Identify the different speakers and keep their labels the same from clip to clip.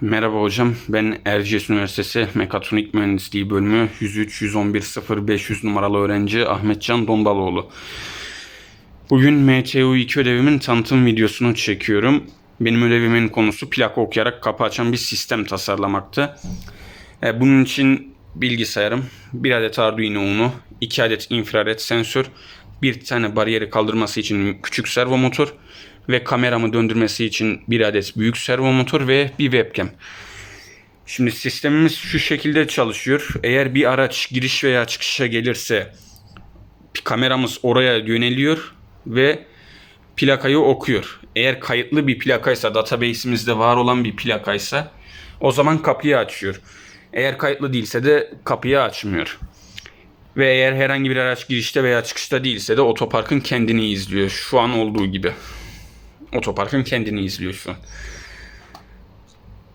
Speaker 1: Merhaba hocam. Ben Erciyes Üniversitesi Mekatronik Mühendisliği Bölümü 103 111 0500 numaralı öğrenci Ahmetcan Dondaloğlu. Bugün MTU2 ödevimin tanıtım videosunu çekiyorum. Benim ödevimin konusu plaka okuyarak kapı açan bir sistem tasarlamaktı. E, Bunun için bilgisayarım, bir adet Arduino Uno, iki adet infrared sensör, bir tane bariyeri kaldırması için küçük servo motor ve kameramı döndürmesi için bir adet büyük servo motor ve bir webcam. Şimdi sistemimiz şu şekilde çalışıyor. Eğer bir araç giriş veya çıkışa gelirse kameramız oraya yöneliyor ve plakayı okuyor. Eğer kayıtlı bir plakaysa, database'imizde var olan bir plakaysa o zaman kapıyı açıyor. Eğer kayıtlı değilse de kapıyı açmıyor. Ve eğer herhangi bir araç girişte veya çıkışta değilse de otoparkın kendini izliyor. Şu an olduğu gibi. Otoparkın kendini izliyor şu an.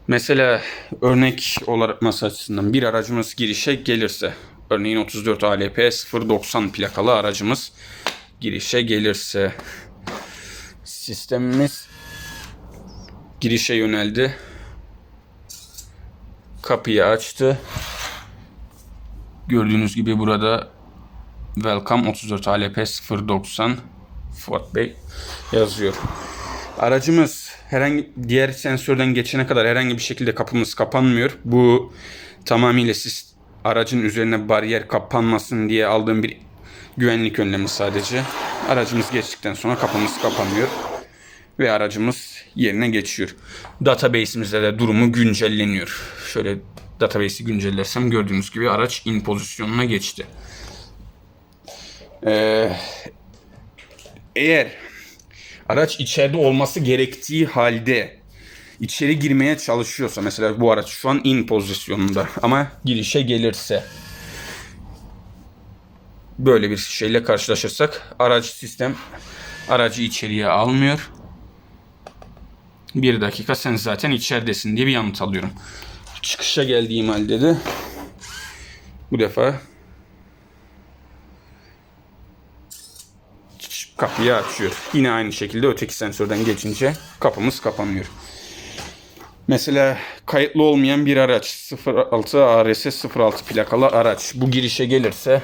Speaker 1: Mesela örnek olarak masa açısından bir aracımız girişe gelirse örneğin 34 ALP 090 plakalı aracımız girişe gelirse sistemimiz girişe yöneldi. Kapıyı açtı. Gördüğünüz gibi burada Welcome 34 ALP 090 Fuat Bey yazıyor. Aracımız herhangi diğer sensörden geçene kadar herhangi bir şekilde kapımız kapanmıyor. Bu tamamıyla siz aracın üzerine bariyer kapanmasın diye aldığım bir güvenlik önlemi sadece. Aracımız geçtikten sonra kapımız kapanıyor ve aracımız yerine geçiyor. Database'imizde de durumu güncelleniyor. Şöyle database'i güncellersem gördüğünüz gibi araç in pozisyonuna geçti. Ee, eğer araç içeride olması gerektiği halde içeri girmeye çalışıyorsa mesela bu araç şu an in pozisyonunda ama girişe gelirse böyle bir şeyle karşılaşırsak aracı sistem aracı içeriye almıyor. Bir dakika sen zaten içeridesin diye bir yanıt alıyorum. Çıkışa geldiğim halde de bu defa kapıyı açıyor. Yine aynı şekilde öteki sensörden geçince kapımız kapanıyor. Mesela kayıtlı olmayan bir araç 06 ARS 06 plakalı araç bu girişe gelirse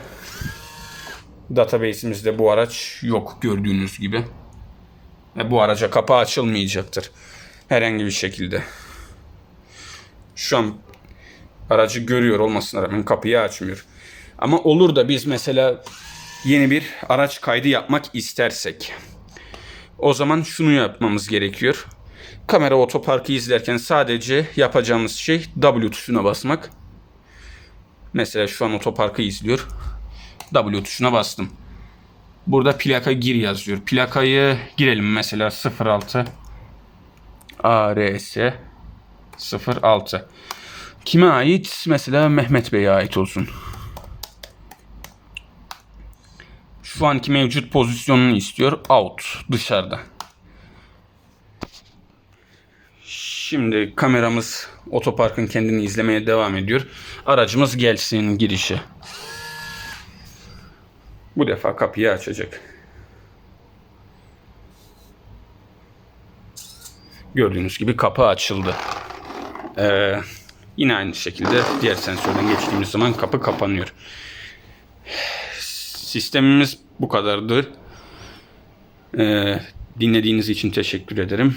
Speaker 1: database'imizde bu araç yok gördüğünüz gibi. Ve bu araca kapı açılmayacaktır. Herhangi bir şekilde. Şu an aracı görüyor olmasına rağmen kapıyı açmıyor. Ama olur da biz mesela yeni bir araç kaydı yapmak istersek o zaman şunu yapmamız gerekiyor. Kamera otoparkı izlerken sadece yapacağımız şey W tuşuna basmak. Mesela şu an otoparkı izliyor. W tuşuna bastım. Burada plaka gir yazıyor. Plakayı girelim mesela 06 ARS 06. Kime ait? Mesela Mehmet Bey'e ait olsun. Şu anki mevcut pozisyonunu istiyor. Out. Dışarıda. Şimdi kameramız otoparkın kendini izlemeye devam ediyor. Aracımız gelsin girişe. Bu defa kapıyı açacak. Gördüğünüz gibi kapı açıldı. Ee, yine aynı şekilde diğer sensörden geçtiğimiz zaman kapı kapanıyor. Sistemimiz bu kadardır. Ee, dinlediğiniz için teşekkür ederim.